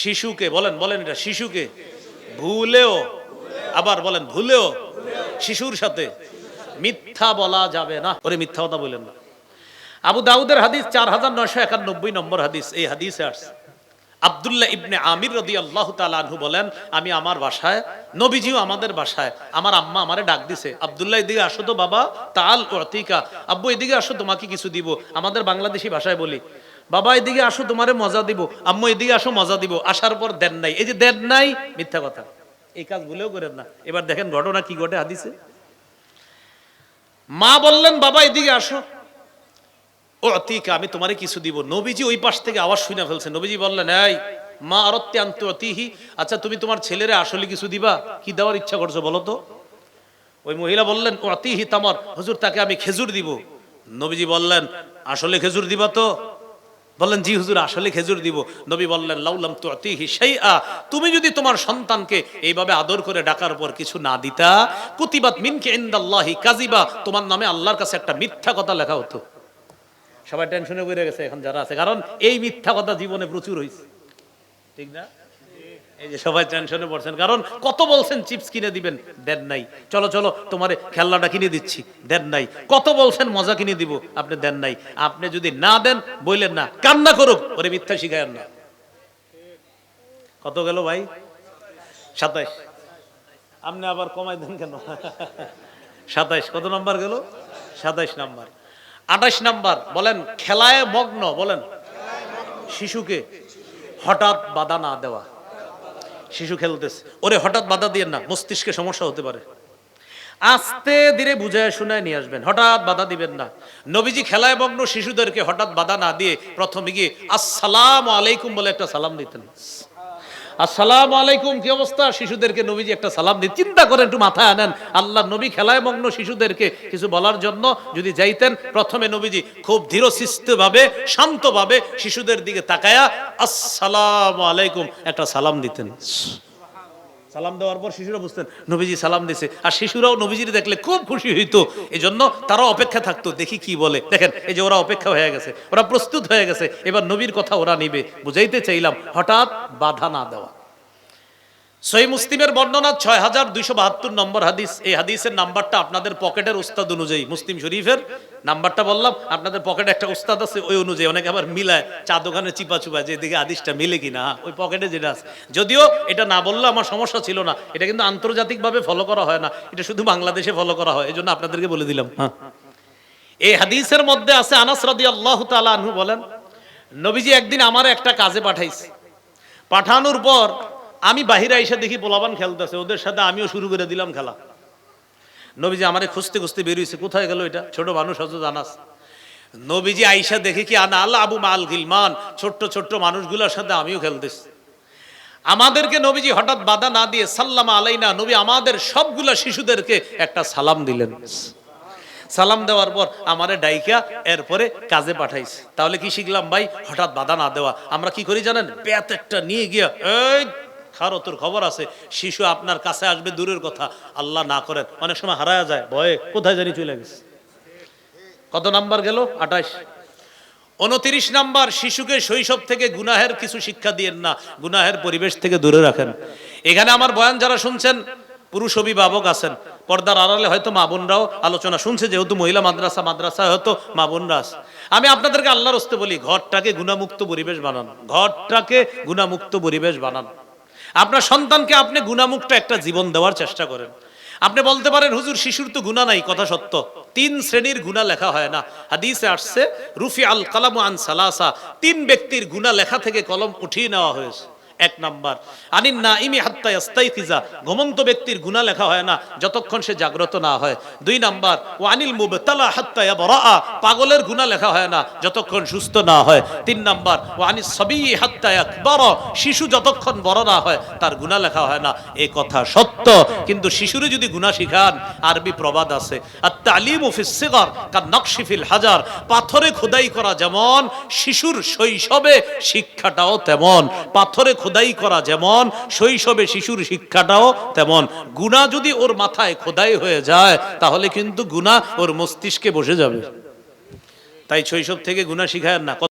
শিশুকে, বলেন বলেন এটা, শিশুকে। ভুলেও, আবার বলেন, ভুলেও শিশুর সাথে মিথ্যা বলা যাবে না। ওরে মিথ্যা কথা বলেন না। আবু দাউদের হাদিস চার হাজার নয়শো একানব্বই নম্বর হাদিস, এই হাদিসে আসছে। আব্দুল্লাহ ইবনে আমির রদি আল্লাহ তালু বলেন, আমি আমার বাসায়, নবীজিও আমাদের বাসায়, আমার আম্মা আমারে ডাক দিছে, আবদুল্লাহ, এদিকে আসো তো বাবা তাল অতিকা আব্বু, এদিকে আসো, তোমাকে কিছু দিব, আমাদের বাংলাদেশি ভাষায় বলি। বাবা, এদিকে আসো, তোমারে মজা দিব। আম্মু, এদিকে আসো, মজা দিব। আসার পর দেন নাই। এই যে দেন নাই, মিথ্যা কথা। এই কাজ ভুলেও করেন না। এবার দেখেন ঘটনা কি ঘটে হাদিসে। মা বললেন, বাবা, এদিকে আসো। ও অতিকা আমি তোমারে কিছু দিব। নবীজি ওই পাশ থেকে আওয়াজ শুনে ফেলছে। নবীজি বললেন, এই, মা আরত্তে আন্ত অতিহি। আচ্ছা তুমি তোমার ছেলেরে আসলে কিছু দিবা? কি দেওয়ার ইচ্ছা করছ বলো তো? ওই মহিলা বললেন, অতিহি তামর। হুজুর, তাকে আমি খেজুর দিব। নবীজি বললেন, আসলে খেজুর দিবা তো? বললেন, জি হুজুর, আসলে খেজুর দিব। নবী বললেন লাউলাম তো অতিহি সেই আ তুমি যদি তোমার সন্তানকে এইভাবে আদর করে ডাকার পর কিছু না দিতা, কুতিবাত মিনকে ইন্দাল্লাহি কাজিবা তোমার নামে আল্লাহর কাছে একটা মিথ্যা কথা লেখা হতো। সবাই টেনশনে বেড়ে গেছে এখন যারা আছে। কারণ এই মিথ্যা কথা জীবনে প্রচুর হয়েছে ঠিক না? এই যে সবাই টেনশনে পড়ছেন। কারণ কত বলছেন চিপস কিনে দিবেন? দেন নাই। চলো চলো, তোমারে খেলনাটা কিনে দিচ্ছি। দেন নাই। কত বলছেন মজা কিনে দিব? আপনি দেন নাই। আপনি যদি না দেন বললেন না। কান্না করুক। ওরে মিথ্যা শিখায়েন না। কত গেল ভাই? সাতাইশ। আপনি আবার কমাই দেন কেন? সাতাইশ। কত নাম্বার গেল? সাতাইশ নাম্বার। আঠাশ নাম্বার। বলেন, খেলায় মগ্ন, বলেন। শিশুকে হঠাৎ বাধা না দেওয়া। শিশু খেলতেছে। ওরে হঠাৎ বাধা দিয়ে না, মস্তিষ্কে সমস্যা হতে পারে। আস্তে ধীরে বুঝায় শুনায় নিয়ে আসবেন, হঠাৎ বাধা দিবেন না। নবীজি খেলায় মগ্ন শিশুদেরকে হঠাৎ বাধা না দিয়ে প্রথমে গিয়ে, আসসালাম আলাইকুম বলে একটা সালাম দিতেন। আসসালাম আলাইকুম, কি অবস্থা? শিশুদেরকে নবীজি একটা সালাম দিয়ে চিন্তা করেন, একটু মাথায় আনেন। আল্লাহ নবী খেলায় মগ্ন শিশুদেরকে কিছু বলার জন্য যদি যাইতেন, প্রথমে নবীজি খুব ধীর ভাবে শান্তভাবে শিশুদের দিকে তাকায়া আসসালাম আলাইকুম একটা সালাম দিতেন। সালাম দেওয়ার পর শিশুরা বুঝতেন, নবীজি সালাম দিছে। আর শিশুরাও নবীজির দেখলে খুব খুশি হইতো। এই জন্য তারাও অপেক্ষা থাকতো, দেখি কি বলে। দেখেন, এই যে ওরা অপেক্ষা হয়ে গেছে, ওরা প্রস্তুত হয়ে গেছে। এবার নবীর কথা ওরা নিবে। বুঝাইতে চাইলাম, হঠাৎ বাধা না দেওয়া। সই মুসলিমের বর্ণনা ছয় হাজার দুইশো বাহাত্তর নম্বর হাদিস। এই হাদিসের নাম্বারটা আপনাদের পকেটের উস্তাদ অনুযায়ী, মুসলিম শরীফের নাম্বারটা বললাম, আপনাদের পকেটে একটা উস্তাদ আছে, ওই অনুযায়ী অনেকে আবার মিলায় চা দোকানে চিপা চুপা যে দিকে হাদিসটা মিলে কিনা ওই পকেটে যেটা আছে। যদিও এটা না বললে আমার সমস্যা ছিল না, এটা কিন্তু আন্তর্জাতিকভাবে ফলো করা হয় না, এটা শুধু বাংলাদেশে ফলো করা হয় এই জন্য আপনাদেরকে বলে দিলাম হ্যাঁ। এই হাদিসের মধ্যে আছে আনাস রাদি আল্লাহ আনহু বলেন, নবীজি একদিন আমার একটা কাজে পাঠাইছে। পাঠানোর পর আমি বাহিরে এসে দেখি পোলাবান খেলতেছে, ওদের সাথে আমিও শুরু করে দিলাম খেলা। নবীজি আমারে খুঁজতে খুঁজতে বেরিয়েছে কোথায় গেল এটা? ছোট মানুষ হয়তো জানাস। নবীজি আইসা দেখে কি আনা আল্লাহ আবু মাল গিলমান, ছোট্ট ছোট্ট মানুষগুলোর সাথে আমিও খেলতেছি। আমাদেরকে নবীজি হঠাৎ বাধা না দিয়ে সাল্লামা আলাইনা, নবী আমাদের সবগুলা শিশুদেরকে একটা সালাম দিলেন। সালাম দেওয়ার পর আমারে ডাইকা এরপরে কাজে পাঠাইছে। তাহলে কি শিখলাম ভাই? হঠাৎ বাধা না দেওয়া। আমরা কি করি জানেন? প্যাত একটা নিয়ে গিয়া, এই খারো, তোর খবর আছে? শিশু আপনার কাছে আসবে, দূরের কথা। আল্লাহ না করেন। অনেক সময় হারায়া যায়, ভয়ে। কোথায় জানি চলে গেছে। কত নাম্বার গেল? আঠাশ। উনত্রিশ নাম্বার, শিশুকে শৈশব থেকে গুনাহের কিছু শিক্ষা দিয়েন না। গুনাহের পরিবেশ থেকে দূরে রাখেন। এখানে আমার বয়ান যারা শুনছেন, পুরুষ অভিভাবক আছেন, পর্দার আড়ালে হয়তো মা বোনরাও আলোচনা শুনছে, যেহেতু মহিলা মাদ্রাসা মাদ্রাসা হয়তো মা বোনরা আছে। আমি আপনাদেরকে আল্লাহর হস্তে বলি, ঘরটাকে গুণামুক্ত পরিবেশ বানান। ঘরটাকে গুণামুক্ত পরিবেশ বানান। আপনার সন্তানকে আপনি গুণামুক্ত একটা জীবন দেওয়ার চেষ্টা করেন। আপনি বলতে পারেন, হুজুর, শিশুর তো গুণা নাই, কথা সত্য। তিন শ্রেণির গুণা লেখা হয় না। হাদিসে আসছে রুফি আল কালাম আন সালাসা। তিন ব্যক্তির গুণা লেখা থেকে কলম উঠিয়ে নেওয়া হয়েছে। এক নাম্বার। আনিন না ইমি হাত্তা ইস্তাইফিজা ঘুমন্ত ব্যক্তির গুনাহ লেখা হয় না, যতক্ষণ সে জাগ্রত না হয়। দুই নাম্বার ও আনিল মুবতালা হাত্তা ইয়াবরা পাগলের গুনাহ লেখা হয় না, যতক্ষণ সুস্থ না হয়। তিন নাম্বার ও আনিস সবই হাত্তা ইয়াকবার। শিশু যতক্ষণ বড় না হয়, তার গুনাহ লেখা হয় না। এই কথা সত্য, কিন্তু শিশুরে যদি গুনাহ শিখান, আরবি প্রবাদ আছে। আর তালিম ফিস সিগর কার নকশি ফিল হাজার। পাথরে খোদাই করা যেমন, শিশুর শৈশবে শিক্ষাটাও তেমন। পাথরে খোদাই করা যেমন, শৈশবে শিশুর শিক্ষাটাও তেমন। গুণা যদি ওর মাথায় খোদাই হয়ে যায়, তাহলে কিন্তু গুণা ওর মস্তিষ্কে বসে যাবে। তাই শৈশব থেকে গুণা শিখায় না।